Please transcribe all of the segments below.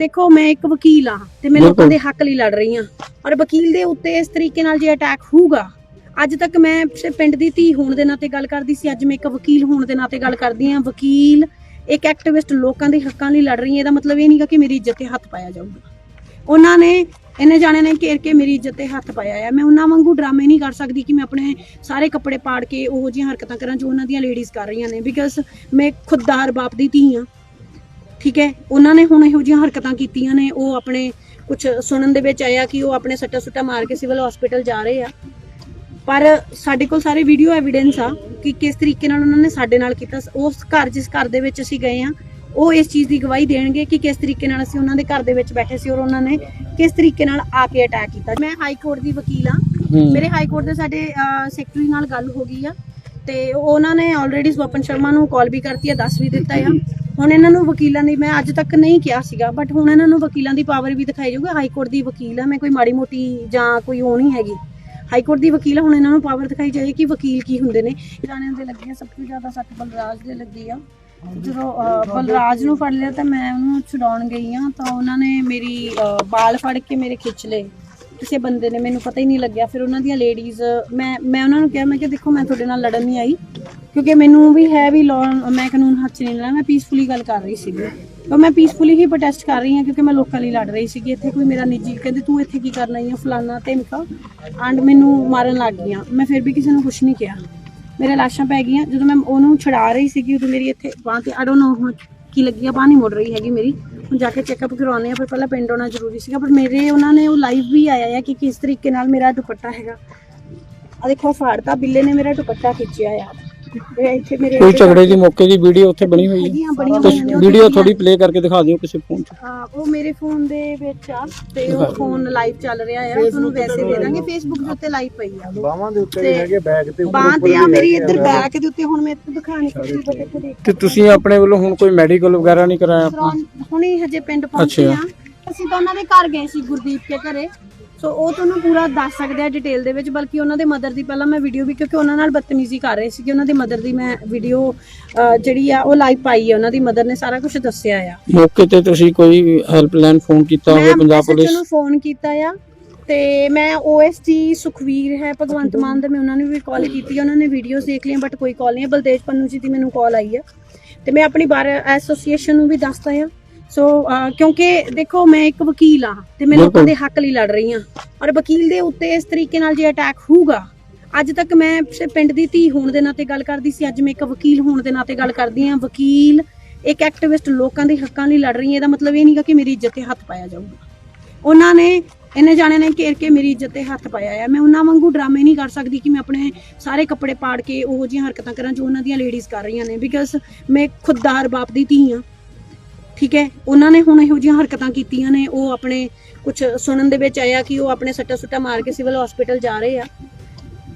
ਦੇਖੋ ਮੈਂ ਇੱਕ ਵਕੀਲ ਆ ਤੇ ਮੈਂ ਲੋਕਾਂ। ਦੇ ਹੱਕ ਲਈ ਲੜ ਰਹੀ ਆ ਔਰ ਵਕੀਲ ਦੇ ਉੱਤੇ ਇਸ ਤਰੀਕੇ ਨਾਲ ਜੇ ਅਟੈਕ ਹੋਊਗਾ ਅੱਜ ਤੱਕ ਮੈਂ ਸਿਰਫ ਪਿੰਡ ਦੀ ਧੀ ਹੋਣ ਦੇ ਨਾਤੇ ਗੱਲ ਕਰਦੀ ਸੀ ਅੱਜ ਮੈਂ ਇੱਕ ਵਕੀਲ ਹੋਣ ਦੇ ਨਾਤੇ ਗੱਲ ਕਰਦੀ ਆ ਵਕੀਲ ਇੱਕ ਐਕਟਿਵਿਸਟ ਲੋਕਾਂ ਦੇ ਹੱਕਾਂ ਲਈ ਲੜ ਰਹੀ ਹੈ ਇਹਦਾ ਮਤਲਬ ਇਹ ਨਹੀਂਗਾ ਕਿ ਮੇਰੀ ਇੱਜ਼ਤ ਤੇ ਹੱਥ ਪਾਇਆ ਜਾਊਗਾ। ਉਹਨਾਂ ਨੇ ਇਹਨੇ ਜਾਣੇ ਨੇ ਘੇਰ ਕੇ ਮੇਰੀ ਇੱਜ਼ਤ ਤੇ ਹੱਥ ਪਾਇਆ ਆ। ਮੈਂ ਉਹਨਾਂ ਵਾਂਗੂ ਡਰਾਮੇ ਨਹੀਂ ਕਰ ਸਕਦੀ ਕਿ ਮੈਂ ਆਪਣੇ ਸਾਰੇ ਕੱਪੜੇ ਪਾੜ ਕੇ ਉਹੋ ਜਿਹੀਆਂ ਹਰਕਤਾਂ ਕਰਾਂ ਜੋ ਉਹਨਾਂ ਦੀਆਂ ਲੇਡੀਜ਼ ਕਰ ਰਹੀਆਂ ਨੇ। ਬਿਕਾਜ਼ ਮੈਂ ਖੁਦਦਾਰ ਬਾਪ ਦੀ ਧੀ ਆ ਠੀਕ ਹੈ? ਉਹਨਾਂ ਨੇ ਹੁਣ ਇਹੋ ਜਿਹੀਆਂ ਹਰਕਤਾਂ ਕੀਤੀਆਂ ਨੇ ਉਹ ਆਪਣੇ ਕੁਝ ਸੁਣਨ ਦੇ ਵਿੱਚ ਆਇਆ ਕਿ ਉਹ ਆਪਣੇ ਸੱਟਾ ਸੁੱਟਾ ਮਾਰ ਕੇ ਸਿਵਲ ਹਸਪੀਟਲ ਜਾ ਰਹੇ ਆ। ਪਰ ਸਾਡੇ ਕੋਲ ਸਾਰੇ ਵੀਡੀਓ ਐਵੀਡੈਂਸ ਆ ਕਿ ਕਿਸ ਤਰੀਕੇ ਨਾਲ ਉਹਨਾਂ ਨੇ ਸਾਡੇ ਨਾਲ ਕੀਤਾ। ਉਸ ਘਰ ਜਿਸ ਘਰ ਦੇ ਵਿੱਚ ਅਸੀਂ ਗਏ ਆ ਉਹ ਇਸ ਚੀਜ਼ ਦੀ ਗਵਾਹੀ ਦੇਣਗੇ ਕਿ ਕਿਸ ਤਰੀਕੇ ਨਾਲ ਅਸੀਂ ਉਹਨਾਂ ਦੇ ਘਰ ਦੇ ਵਿੱਚ ਬੈਠੇ ਸੀ ਔਰ ਉਹਨਾਂ ਨੇ ਕਿਸ ਤਰੀਕੇ ਨਾਲ ਆ ਕੇ ਅਟੈਕ ਕੀਤਾ। ਮੈਂ ਹਾਈ ਕੋਰਟ ਦੀ ਵਕੀਲ ਆ। ਮੇਰੇ ਹਾਈ ਕੋਰਟ ਦੇ ਸਾਡੇ ਸੈਕਟਰੀ ਨਾਲ ਗੱਲ ਹੋ ਗਈ ਆ। ਤੇ ਉਹਨਾਂ ਨੇ ਆਲਰੇਡੀ ਸਵਪਨ ਸ਼ਰਮਾ ਨੂੰ ਕਾਲ ਵੀ ਕਰਤੀ ਆ ਦੱਸ ਵੀ ਦਿੱਤਾ ਆ। ਹੁਣ ਇਹਨਾਂ ਨੂੰ ਵਕੀਲਾਂ ਦੀ ਮੈਂ ਅੱਜ ਤੱਕ ਨਹੀਂ ਕਿਹਾ ਸੀਗਾ ਬਟ ਹੁਣ ਇਹਨਾਂ ਨੂੰ ਵਕੀਲਾਂ ਦੀ ਪਾਵਰ ਵੀ ਦਿਖਾਈ ਜਾਊਗੀ। ਹਾਈ ਕੋਰਟ ਦੀ ਵਕੀਲ ਆ ਮੈਂ ਕੋਈ ਮਾੜੀ ਮੋਟੀ ਜਾਂ ਕੋਈ ਉਹ ਨਹੀਂ ਹੈਗੀ। ਹਾਈ ਕੋਰਟ ਦੀ ਵਕੀਲ ਆ, ਹੁਣ ਇਹਨਾਂ ਨੂੰ ਪਾਵਰ ਦਿਖਾਈ ਜਾਏ ਕਿ ਵਕੀਲ ਕੀ ਹੁੰਦੇ ਨੇ। ਜਾਣਿਆਂ ਦੇ ਲੱਗੀ ਆ ਸਭ ਤੋਂ ਜ਼ਿਆਦਾ ਸੱਟ ਬਲਰਾਜ ਦੇ ਲੱਗੀ ਆ। ਜਦੋਂ ਅਹ, ਬਲਰਾਜ ਨੂੰ ਫੜ ਲਿਆ ਤਾਂ ਮੈਂ ਉਹਨੂੰ ਛਡਾਉਣ ਗਈ ਆ ਤਾਂ ਉਹਨਾਂ ਨੇ ਮੇਰੀ ਅਹ, ਬਾਲ ਫੜ ਕੇ ਮੇਰੇ ਖਿੱਚ ਲਏ। ਕਿਸੇ ਬੰਦੇ ਨੇ ਮੈਨੂੰ ਪਤਾ ਹੀ ਨਹੀਂ ਲੱਗਿਆ। ਫਿਰ ਉਹਨਾਂ ਦੀਆਂ ਲੇਡੀਜ਼ ਮੈਂ ਮੈਂ ਉਹਨਾਂ ਨੂੰ ਕਿਹਾ, ਮੈਂ ਕਿ ਦੇਖੋ, ਮੈਂ ਤੁਹਾਡੇ ਨਾਲ ਲੜਨ ਨਹੀਂ ਆਈ। ਕਿਉਂਕਿ ਮੈਨੂੰ ਵੀ ਹੈ ਵੀ law- ਮੈਂ ਕਾਨੂੰਨ ਹੱਥ 'ਚ ਨਹੀਂ ਲੈਣਾ। ਮੈਂ ਪੀਸਫੁਲੀ ਗੱਲ ਕਰ ਰਹੀ ਸੀਗੀ। ਤਾਂ ਮੈਂ ਪੀਸਫੁਲੀ ਹੀ ਪ੍ਰੋਟੈਸਟ ਕਰ ਰਹੀ ਹਾਂ ਕਿਉਂਕਿ ਮੈਂ ਲੋਕਾਂ ਲਈ ਲੜ ਰਹੀ ਸੀਗੀ। ਇੱਥੇ ਕੋਈ ਮੇਰਾ ਨਿੱਜੀ ਕਹਿੰਦੇ, ਤੂੰ ਇੱਥੇ ਕੀ ਕਰਨਾ ਹੈ ਫਲਾਨਾ ਧਮਕਾ ਐਂਡ ਮੈਨੂੰ ਮਾਰਨ ਲੱਗ ਗਈਆਂ। ਮੈਂ ਫਿਰ ਵੀ ਕਿਸੇ ਨੂੰ ਕੁਝ ਨਹੀਂ ਕਿਹਾ। ਮੇਰੇ ਲਾਸ਼ਾਂ ਪੈ ਗਈਆਂ। ਜਦੋਂ ਮੈਂ ਉਹਨੂੰ ਛਡਾ ਰਹੀ ਸੀਗੀ, ਉਦੋਂ ਮੇਰੀ ਇੱਥੇ ਬਾਂਹ ਤੇ ਆਈ ਡੋਨਟ ਨੋ ਕੀ ਲੱਗੀ ਆ, ਬਾਂਹ ਨਹੀਂ ਮੁੜ ਰਹੀ ਹੈਗੀ ਮੇਰੀ। ਹੁਣ ਜਾ ਕੇ ਚੈੱਕਅਪ ਕਰਵਾਉਣੇ ਆ ਪਰ ਪਹਿਲਾਂ ਪਿੰਡ ਆਉਣਾ ਜ਼ਰੂਰੀ ਸੀਗਾ, ਪਰ ਮੇਰੇ ਉਹਨਾਂ ਨੇ ਉਹ ਲਾਈਵ ਵੀ ਆਇਆ ਆ ਕਿ ਕਿਸ ਤਰੀਕੇ ਨਾਲ ਮੇਰਾ ਦੁਪੱਟਾ ਹੈਗਾ। ਆ ਦੇਖੋ ਫਾੜਤਾ, ਬਿੱਲੇ ਨੇ ਮੇਰਾ ਦੁਪੱਟਾ ਖਿੱਚਿਆ ਆ। ਇੱਥੇ ਮੇਰੇ ਕੋਈ ਝਗੜੇ ਦੀ ਮੌਕੇ ਦੀ ਵੀਡੀਓ ਉੱਥੇ ਬਣੀ ਹੋਈ ਹੈ? ਬੜੀਆਂ ਤੁਸੀਂ ਵੀਡੀਓ ਥੋੜੀ ਪਲੇ ਕਰਕੇ ਦਿਖਾ ਦਿਓ ਕਿਸੇ ਫੋਨ 'ਚ। ਹਾਂ, ਉਹ ਮੇਰੇ ਫੋਨ ਦੇ ਵਿੱਚ ਆ ਤੇ ਉਹ ਫੋਨ ਲਾਈਵ ਚੱਲ ਰਿਹਾ ਆ। ਤੁਹਾਨੂੰ ਵੈਸੇ ਦੇ ਦਾਂਗੇ। ਫੇਸਬੁੱਕ ਦੇ ਉੱਤੇ ਲਾਈਵ ਪਈ ਆ। ਉਹ ਬਾਹਾਂ ਦੇ ਉੱਤੇ ਹੈਗੇ ਬੈਗ ਤੇ ਬਾਂਹ ਤੇ ਆ ਮੇਰੀ ਇੱਧਰ ਬੈਕ ਦੇ ਉੱਤੇ। ਹੁਣ ਮੈਂ ਇੱਥੇ ਦਿਖਾਣੀ ਕੁਝ ਬਟੇ ਤੇ ਦੇਖ। ਤੇ ਤੁਸੀਂ ਆਪਣੇ ਵੱਲੋਂ ਹੁਣ ਕੋਈ ਮੈਡੀਕਲ ਵਗੈਰਾ ਨਹੀਂ ਕਰਾਇਆ ਆਪਣਾ ਹੁਣੇ ਹਜੇ ਪਿੰਡ ਪਹੁੰਚੇ ਆ। ਅਸੀਂ ਤਾਂ ਉਹਨਾਂ ਦੇ ਘਰ ਗਏ ਸੀ ਗੁਰਦੀਪ ਕੇ ਘਰੇ। ਸੋ ਉਹ ਤੁਹਾਨੂੰ ਪੂਰਾ ਦੱਸ ਸਕਦੇ ਆ ਡਿਟੇਲ ਦੇ ਵਿੱਚ ਬਲਕਿ ਉਹਨਾਂ ਦੇ ਮਦਰ ਦੀ ਪਹਿਲਾਂ ਮੈਂ ਵੀਡੀਓ ਵੀ ਕਿਉਂਕਿ ਉਹਨਾਂ ਨਾਲ ਬਦਤਮੀਜ਼ੀ ਕਰ ਰਹੇ ਸੀ ਕਿ ਉਹਨਾਂ ਦੇ ਮਦਰ ਦੀ ਮੈਂ ਵੀਡੀਓ ਜਿਹੜੀ ਆ ਉਹ ਲਾਈਵ ਪਾਈ ਹੈ ਉਹਨਾਂ ਦੀ ਮਦਰ ਨੇ ਸਾਰਾ ਕੁਝ ਦੱਸਿਆ ਆ। ਮੌਕੇ ਤੇ ਤੁਸੀਂ ਕੋਈ ਹੈਲਪਲਾਈਨ ਫੋਨ ਕੀਤਾ ਹੋਵੇ ਪੰਜਾਬ ਪੁਲਿਸ? ਨੂੰ ਫੋਨ ਕੀਤਾ ਆ ਤੇ ਮੈਂ ਓਐਸਟੀ ਸੁਖਵੀਰ ਹੈ ਭਗਵੰਤ ਮਾਨ ਦੇ ਮੈਂ ਉਹਨਾਂ ਨੂੰ ਵੀ ਕਾਲ ਕੀਤੀ ਆ ਉਹਨਾਂ ਨੇ ਵੀਡੀਓਜ਼ ਦੇਖ ਲਈਆਂ ਬਟ ਕੋਈ ਕਾਲ ਨਹੀਂ ਬਲਦੇਜ ਪੰਨੂ ਜੀ ਦੀ ਮੈਨੂੰ ਕਾਲ ਆਈ ਆ। ਤੇ ਮੈਂ ਆਪਣੀ ਬਾਰ ਐਸੋਸੀਏਸ਼ਨ ਨੂੰ ਵੀ ਦੱਸਤਾ ਆ। ਸੋ ਕਿਉਂਕਿ ਦੇਖੋ ਮੈਂ ਇੱਕ ਵਕੀਲ ਆ ਤੇ ਮੈਂ ਲੋਕਾਂ। ਦੇ ਹੱਕ ਲਈ ਲੜ ਰਹੀ ਆ ਔਰ ਵਕੀਲ ਦੇ ਉੱਤੇ ਇਸ ਤਰੀਕੇ ਨਾਲ ਜੇ ਅਟੈਕ ਹੋਊਗਾ ਅੱਜ ਤੱਕ ਮੈਂ ਪਿੰਡ ਦੀ ਧੀ ਹੋਣ ਦੇ ਨਾਤੇ ਗੱਲ ਕਰਦੀ ਸੀ ਅੱਜ ਮੈਂ ਇੱਕ ਵਕੀਲ ਹੋਣ ਦੇ ਨਾਤੇ ਗੱਲ ਕਰਦੀ ਆ ਵਕੀਲ ਇੱਕ ਐਕਟਿਵਿਸਟ ਲੋਕਾਂ ਦੇ ਹੱਕਾਂ ਲਈ ਲੜ ਰਹੀ ਹੈ ਇਹਦਾ ਮਤਲਬ ਇਹ ਨਹੀਂਗਾ ਕਿ ਮੇਰੀ ਇੱਜ਼ਤ ਤੇ ਹੱਥ ਪਾਇਆ ਜਾਊਗਾ। ਉਹਨਾਂ ਨੇ ਇਹਨੇ ਜਾਣੇ ਨੇ ਘੇਰ ਕੇ ਮੇਰੀ ਇੱਜ਼ਤ ਤੇ ਹੱਥ ਪਾਇਆ ਆ। ਮੈਂ ਉਹਨਾਂ ਵਾਂਗੂ ਡਰਾਮੇ ਨਹੀਂ ਕਰ ਸਕਦੀ ਕਿ ਮੈਂ ਆਪਣੇ ਸਾਰੇ ਕੱਪੜੇ ਪਾੜ ਕੇ ਉਹੋ ਜਿਹੀਆਂ ਹਰਕਤਾਂ ਕਰਾਂ ਜੋ ਉਹਨਾਂ ਦੀਆਂ ਲੇਡੀਜ਼ ਕਰ ਰਹੀਆਂ ਨੇ। ਬਿਕਾਜ਼ ਮੈਂ ਖੁਦਦਾਰ ਬਾਪ ਦੀ ਧੀ ਆ ਠੀਕ ਹੈ? ਉਹਨਾਂ ਨੇ ਹੁਣ ਇਹੋ ਜਿਹੀਆਂ ਹਰਕਤਾਂ ਕੀਤੀਆਂ ਨੇ ਉਹ ਆਪਣੇ ਕੁਝ ਸੁਣਨ ਦੇ ਵਿੱਚ ਆਇਆ ਕਿ ਉਹ ਆਪਣੇ ਸੱਟਾ ਸੁੱਟਾ ਮਾਰ ਕੇ ਸਿਵਲ ਹਸਪੀਟਲ ਜਾ ਰਹੇ ਆ।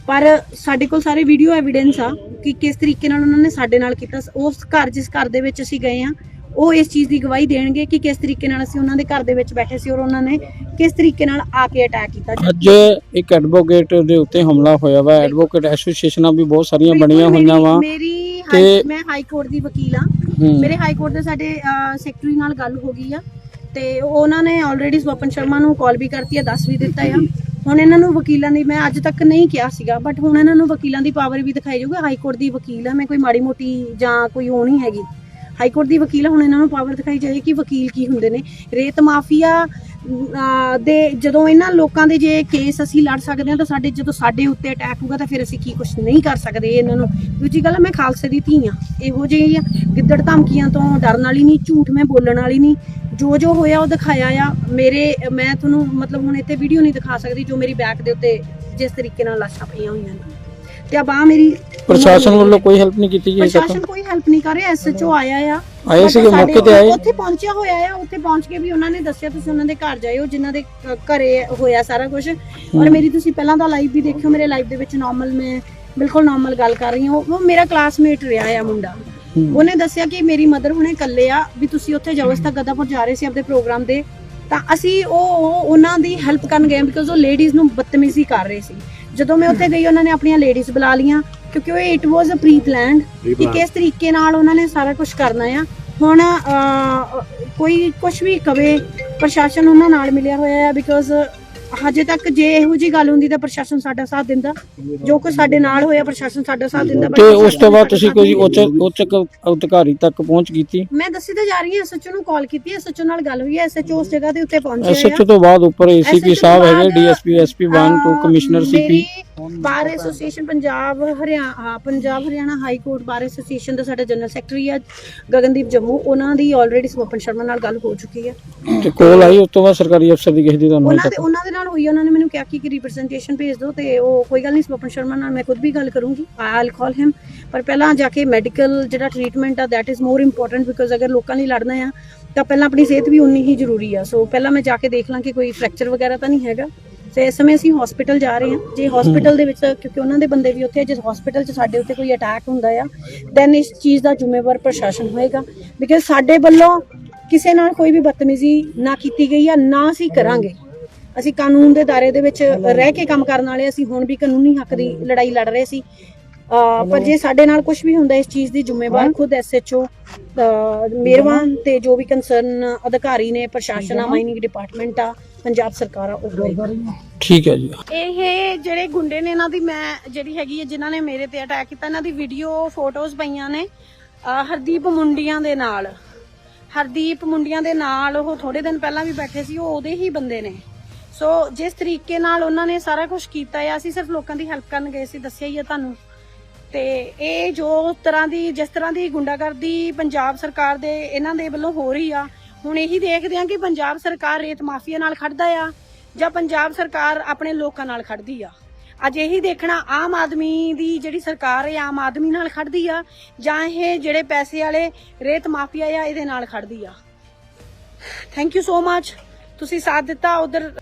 ਪਰ ਸਾਡੇ ਕੋਲ ਸਾਰੇ ਵੀਡੀਓ ਐਵੀਡੈਂਸ ਆ ਕਿ ਕਿਸ ਤਰੀਕੇ ਨਾਲ ਉਹਨਾਂ ਨੇ ਸਾਡੇ ਨਾਲ ਕੀਤਾ। ਉਸ ਘਰ ਜਿਸ ਘਰ ਦੇ ਵਿੱਚ ਅਸੀਂ ਗਏ ਆ ਉਹ ਇਸ ਚੀਜ਼ ਦੀ ਗਵਾਹੀ ਦੇਣਗੇ ਕਿ ਕਿਸ ਤਰੀਕੇ ਨਾਲ ਅਸੀਂ ਉਹਨਾਂ ਦੇ ਘਰ ਦੇ ਵਿੱਚ ਬੈਠੇ ਸੀ ਔਰ ਉਹਨਾਂ ਨੇ ਕਿਸ ਤਰੀਕੇ ਨਾਲ ਆ ਕੇ ਅਟੈਕ ਕੀਤਾ। ਅੱਜ ਇੱਕ ਐਡਵੋਕੇਟ ਦੇ ਉੱਤੇ ਹਮਲਾ ਹੋਇਆ ਵਾ। ਐਡਵੋਕੇਟ ਐਸੋਸੀਏਸ਼ਨਾਂ ਵੀ ਬਹੁਤ ਸਾਰੀਆਂ ਬਣੀਆਂ ਹੋਈਆਂ ਵਾ ਤੇ- ਮੈਂ ਹਾਈ ਕੋਰਟ ਦੀ ਵਕੀਲ ਆ। ਹੂੰ। ਮੇਰੇ ਹਾਈ ਕੋਰਟ ਦੇ ਸਾਡੇ ਸੈਕਟਰੀ ਨਾਲ ਗੱਲ ਹੋ ਗਈ ਆ। ਤੇ ਉਹਨਾਂ ਨੇ ਆਲਰੇਡੀ ਸਵਪਨ ਸ਼ਰਮਾ ਨੂੰ ਕਾਲ ਵੀ ਕਰਤੀ ਆ, ਦੱਸ ਵੀ ਦਿੱਤਾ ਆ। ਹੁਣ ਇਹਨਾਂ ਨੂੰ ਵਕੀਲਾਂ ਦੀ, ਮੈਂ ਅੱਜ ਤੱਕ ਨਹੀਂ ਕਿਹਾ ਸੀਗਾ ਬਟ ਹੁਣ ਇਹਨਾਂ ਨੂੰ ਵਕੀਲਾਂ ਦੀ ਪਾਵਰ ਵੀ ਦਿਖਾਈ ਜਾਊਗਾ, ਹਾਈ ਕੋਰਟ ਦੀ ਵਕੀਲ ਆ, ਮੈਂ ਕੋਈ ਮਾੜੀ ਮੋਟੀ ਜਾਂ ਕੋਈ ਉਹ ਨਹੀਂ ਹੈਗੀ। ਹਾਈ ਕੋਰਟ ਦੀ ਵਕੀਲ ਹੁਣ ਇਹਨਾਂ ਨੂੰ ਪਾਵਰ ਦਿਖਾਈ ਜਾਏ ਕਿ ਵਕੀਲ ਕੀ ਹੁੰਦੇ ਨੇ। ਰੇਤ ਮਾਫੀਆ ਦੇ ਜਦੋਂ ਇਹਨਾਂ ਲੋਕਾਂ ਦੇ ਜੇ ਕੇਸ ਅਸੀਂ ਲੜ ਸਕਦੇ ਹਾਂ ਤਾਂ ਸਾਡੇ ਜਦੋਂ ਸਾਡੇ ਉੱਤੇ ਅਟੈਕ ਹੋਊਗਾ ਤਾਂ ਫਿਰ ਅਸੀਂ ਕੀ ਕੁਝ ਨਹੀਂ ਕਰ ਸਕਦੇ ਇਹਨਾਂ ਨੂੰ। ਦੂਜੀ ਗੱਲ ਮੈਂ ਖਾਲਸੇ ਦੀ ਧੀ ਆ ਇਹੋ ਜਿਹੀ ਆ। ਗਿੱਦੜ ਧਮਕੀਆਂ ਤੋਂ ਡਰਨ ਵਾਲੀ ਨਹੀਂ, ਝੂਠ ਮੈਂ ਬੋਲਣ ਵਾਲੀ ਨਹੀਂ। ਜੋ ਜੋ ਹੋਇਆ ਉਹ ਦਿਖਾਇਆ ਆ। ਮੇਰੇ, ਮੈਂ ਤੁਹਾਨੂੰ ਮਤਲਬ ਹੁਣ ਇੱਥੇ ਵੀਡੀਓ ਨਹੀਂ ਦਿਖਾ ਸਕਦੀ ਜੋ ਮੇਰੀ ਬੈਕ ਦੇ ਉੱਤੇ ਜਿਸ ਤਰੀਕੇ ਨਾਲ ਲਾਸ਼ਾਂ ਪਈਆਂ ਹੋਈਆਂ ਨੇ। ਤੇ ਆ ਬਾਹ ਮੇਰੀ ਪ੍ਰਸ਼ਾਸਨ ਵੱਲੋਂ ਕੋਈ ਹੈਲਪ ਨਹੀਂ ਕੀਤੀ ਜੀ ਤੱਕ ਪ੍ਰਸ਼ਾਸਨ ਕੋਈ ਹੈਲਪ ਨਹੀਂ ਕਰ ਰਿਹਾ ਐਸਐਚਓ ਆਇਆ ਆ। ਆਏ ਸੀਗੇ ਸਾਡੇ ਮੌਕੇ ਤੇ ਆਏ? ਉੱਥੇ ਪਹੁੰਚਿਆ ਹੋਇਆ ਆ ਉੱਥੇ ਪਹੁੰਚ ਕੇ ਵੀ ਉਹਨਾਂ ਨੇ ਦੱਸਿਆ ਤੁਸੀਂ ਉਹਨਾਂ ਦੇ ਘਰ ਜਾਇਓ ਜਿਨ੍ਹਾਂ ਦੇ ਘਰੇ ਹੋਇਆ ਸਾਰਾ ਕੁਝ ਔਰ ਮੇਰੀ ਤੁਸੀਂ ਪਹਿਲਾਂ ਦਾ ਲਾਈਵ ਵੀ ਦੇਖਿਓ ਮੇਰੇ ਲਾਈਵ ਦੇ ਵਿੱਚ ਨਾਰਮਲ ਮੈਂ ਬਿਲਕੁਲ ਨਾਰਮਲ ਗੱਲ ਕਰ ਰਹੀ ਹਾਂ। ਉਹ ਉਹ ਮੇਰਾ ਕਲਾਸਮੇਟ ਰਿਹਾ ਆ ਮੁੰਡਾ। ਹੂੰ। ਉਹਨੇ ਦੱਸਿਆ ਕਿ ਮੇਰੀ ਮਦਰ ਹੁਣੇ ਇਕੱਲੇ ਆ ਵੀ ਤੁਸੀਂ ਉੱਥੇ ਜਾਓ ਇਸ ਤੱਕ ਗਦਾਪੁਰ ਜਾ ਰਹੇ ਸੀ ਆਪਣੇ ਪ੍ਰੋਗਰਾਮ ਦੇ ਤਾਂ ਅਸੀਂ ਉਹ ਉਹ- ਉਹਨਾਂ ਦੀ ਹੈਲਪ ਕਰਨ ਗਏ ਬਿਕਾਜ਼ ਉਹ ਲੇਡੀਜ਼ ਨੂੰ ਬਦਤਮੀਜ਼ੀ ਕਰ ਰਹੇ ਸੀ। ਜਦੋਂ ਮੈਂ ਉੱਥੇ ਗਈ ਉਹਨਾਂ ਨੇ ਆਪਣੀਆਂ ਲੇਡੀਜ਼ ਬੁਲਾ ਲੀਆਂ ਕਿਉਂਕਿ ਉਹ it was a pre planned ਕਿ ਕਿਸ ਤਰੀਕੇ ਨਾਲ ਉਹਨਾਂ ਨੇ ਸਾਰਾ ਕੁਝ ਕਰਨਾ ਆ। ਹੁਣ ਕੋਈ ਕੁਝ ਵੀ ਕਵੇ ਪ੍ਰਸ਼ਾਸਨ ਉਹਨਾਂ ਨਾਲ ਮਿਲਿਆ ਹੋਇਆ ਹੈ ਬਿਕੋਜ਼ ਹਜੇ ਤੱਕ ਜੇ ਇਹੋ ਜੀ ਗੱਲ ਹੁੰਦੀ ਤਾਂ ਪ੍ਰਸ਼ਾਸਨ ਸਾਡਾ ਸਾਥ ਦਿੰਦਾ। ਜੋ ਕੁਝ ਸਾਡੇ ਨਾਲ ਹੋਇਆ ਪ੍ਰਸ਼ਾਸਨ ਸਾਡਾ ਸਾਥ ਦਿੰਦਾ ਤੇ ਉਸ ਤੋਂ ਬਾਅਦ ਤੁਸੀਂ ਕੋਈ ਉੱਚ। ਉੱਚ ਅਧਿਕਾਰੀ ਤੱਕ ਪਹੁੰਚ ਕੀਤੀ? ਮੈਂ ਦੱਸੀ ਤਾਂ ਜਾ ਰਹੀ ਹਾਂ ਐਸਐਚਓ ਨੂੰ ਕਾਲ ਕੀਤੀ ਹੈ ਐਸਐਚਓ ਨਾਲ ਗੱਲ ਹੋਈ ਹੈ ਐਸਐਚਓ ਉਸ ਜਗ੍ਹਾ ਦੇ ਉੱਤੇ ਪਹੁੰਚੇ ਐਸਐਚਓ ਤੋਂ ਬਾਅਦ ਉੱਪਰ ਏਸੀਪੀ ਸਾਹਿਬ ਤੋਂ ਹੈਗੇ DSP SP 1 2 uh, commissioner CP bar association Punjab Haryana Punjab Haryana high court bar association ਦਾ ਸਾਡਾ ਜਨਰਲ ਸੈਕਟਰੀ ਹੈ ਗਗਨਦੀਪ ਜੰਮੂ। ਉਹਨਾਂ ਦੀ ਆਲਰੇਡੀ ਸਵਪਨ ਸ਼ਰਮਾ ਨਾਲ ਗੱਲ ਹੋ ਚੁੱਕੀ ਹੈ ਤੇ ਕੋਲ ਆਈ ਉਸ ਤੋਂ ਬਾਅਦ ਸਰਕਾਰੀ ਅਫਸਰ ਦੀ ਕਿਸੇ ਦੀ ਤੁਹਾਨੂੰ ਉਹਨਾਂ ਦੇ ਉਹਨਾਂ ਦੇ ਨਾਲ ਹੋਈ ਉਹਨਾਂ ਨੇ ਮੈਨੂੰ ਕਿਹਾ ਕਿ ਰਿਪਰੈਜ਼ੈਂਟੇਸ਼ਨ ਭੇਜ ਦਿਓ ਤੇ ਉਹ ਕੋਈ ਗੱਲ ਨਹੀਂ ਸਵਪਨ ਸ਼ਰਮਾ ਨਾਲ ਮੈਂ ਖੁਦ ਵੀ ਗੱਲ ਕਰੂੰਗੀ ਆਈਲ ਕਾਲ ਹਿਮ ਪਰ ਪਹਿਲਾਂ ਜਾ ਕੇ ਮੈਡੀਕਲ ਜਿਹੜਾ ਟ੍ਰੀਟਮੈਂਟ ਆ that is more important because ਅਗਰ ਲੋਕਾਂ ਲਈ ਲੜਨਾ ਆ ਤਾਂ ਪਹਿਲਾਂ ਆਪਣੀ ਸਿਹਤ ਵੀ ਉਨੀ ਹੀ ਜ਼ਰੂਰੀ ਆ। ਸੋ ਪਹਿਲਾਂ ਮੈਂ ਜਾ ਕੇ ਦੇਖ ਲਾਂ ਕਿ ਕੋਈ ਫ੍ਰੈਕਚਰ ਵਗੈਰਾ ਤਾਂ ਨਹੀਂ ਹੈਗਾ। ਤੇ ਇਸ ਸਮੇਂ ਅਸੀਂ ਹਸਪੀਟਲ ਜਾ ਰਹੇ ਹਾਂ ਜੇ ਹਸਪੀਟਲ ਦੇ ਵਿੱਚ ਕਿਉਂਕਿ ਉਹਨਾਂ ਦੇ ਬੰਦੇ ਵੀ ਉੱਥੇ ਆ, ਜੇ ਹਸਪੀਟਲ 'ਚ ਸਾਡੇ ਉੱਤੇ ਕੋਈ ਅਟੈਕ ਹੁੰਦਾ ਆ ਦੈਨ ਇਸ ਚੀਜ਼ ਦਾ ਜ਼ਿੰਮੇਵਾਰ ਪ੍ਰਸ਼ਾਸਨ ਹੋਏਗਾ। ਬਿਕਾਜ਼ ਸਾਡੇ ਵੱਲੋਂ ਕਿਸੇ ਨਾਲ ਕੋਈ ਵੀ ਬਦਤਮੀਜ਼ੀ ਨਾ ਕੀਤੀ ਗਈ ਆ ਨਾ ਅਸੀਂ ਕਰਾਂਗੇ। ਅਸੀਂ ਕਾਨੂੰਨ ਦੇ ਦਾਇਰੇ ਦੇ ਵਿੱਚ ਰਹਿ ਕੇ ਕੰਮ ਕਰਨ ਵਾਲੇ ਅਸੀਂ ਹੁਣ ਵੀ ਕਾਨੂੰਨੀ ਹੱਕ ਦੀ ਲੜਾਈ ਲੜ ਰਹੇ ਸੀ। ਪਰ ਜੇ ਸਾਡੇ ਨਾਲ ਕੁਝ ਵੀ ਹੁੰਦਾ ਇਸ ਚੀਜ਼ ਦੀ ਜ਼ਿੰਮੇਵਾਰ ਖੁਦ ਐਸਐਚਓ ਮਿਹਰਬਾਨ ਤੇ ਜੋ ਵੀ ਕੰਸਰਨ ਅਧਿਕਾਰੀ ਨੇ ਪ੍ਰਸ਼ਾਸਨ ਆ ਮਾਈਨਿੰਗ ਡਿਪਾਰਟਮੈਂਟ ਆ ਪੰਜਾਬ ਸਰਕਾਰ ਆ ਉਹ ਠੀਕ ਹੈ ਜੀ। ਇਹ ਜਿਹੜੇ ਗੁੰਡੇ ਨੇ ਇਹਨਾਂ ਦੀ ਮੈਂ ਜਿਹੜੀ ਹੈਗੀ ਹੈ ਜਿਨ੍ਹਾਂ ਨੇ ਮੇਰੇ ਤੇ ਅਟੈਕ ਕੀਤਾ ਇਹਨਾਂ ਦੀ ਵੀਡੀਓ ਫੋਟੋਜ਼ ਪਈਆਂ ਨੇ ਹਰਦੀਪ ਮੁੰਡੀਆਂ ਦੇ ਨਾਲ। ਹਰਦੀਪ ਮੁੰਡੀਆਂ ਦੇ ਨਾਲ ਉਹ ਥੋੜੇ ਦਿਨ ਪਹਿਲਾਂ ਵੀ ਬੈਠੇ ਸੀ ਉਹ ਉਹਦੇ ਹੀ ਬੰਦੇ ਨੇ। ਸੋ ਜਿਸ ਤਰੀਕੇ ਨਾਲ ਉਹਨਾਂ ਨੇ ਸਾਰਾ ਕੁਝ ਕੀਤਾ ਹੈ ਅਸੀਂ ਸਿਰਫ ਲੋਕਾਂ ਦੀ ਹੈਲਪ ਕਰਨ ਗਏ ਸੀ, ਦੱਸਿਆ ਹੀ ਹੈ ਤੁਹਾਨੂੰ। ਤੇ ਇਹ ਜੋ ਤਰ੍ਹਾਂ ਦੀ, ਜਿਸ ਤਰ੍ਹਾਂ ਦੀ ਗੁੰਡਾਗਰਦੀ ਪੰਜਾਬ ਸਰਕਾਰ ਦੇ, ਇਹਨਾਂ ਦੇ ਵੱਲੋਂ ਹੋ ਰਹੀ ਆ, ਹੁਣ ਇਹੀ ਦੇਖਦੇ ਆ ਕਿ ਪੰਜਾਬ ਸਰਕਾਰ ਰੇਤ ਮਾਫੀਆ ਨਾਲ ਖੜਦਾ ਆ, ਜਾਂ ਪੰਜਾਬ ਸਰਕਾਰ ਆਪਣੇ ਲੋਕਾਂ ਨਾਲ ਖੜਦੀ ਆ। ਅੱਜ ਇਹੀ ਦੇਖਣਾ ਆਮ ਆਦਮੀ ਦੀ ਜਿਹੜੀ ਸਰਕਾਰ ਹੈ ਆਮ ਆਦਮੀ ਨਾਲ ਖੜਦੀ ਆ, ਜਾਂ ਇਹ ਜਿਹੜੇ ਪੈਸੇ ਵਾਲੇ ਰੇਤ ਮਾਫੀਆ ਆ, ਇਹਦੇ ਨਾਲ ਖੜਦੀ ਆ। ਥੈਂਕ ਯੂ ਸੋ ਮਚ ਤੁਸੀਂ ਸਾਥ ਦਿੱਤਾ, ਉਧਰ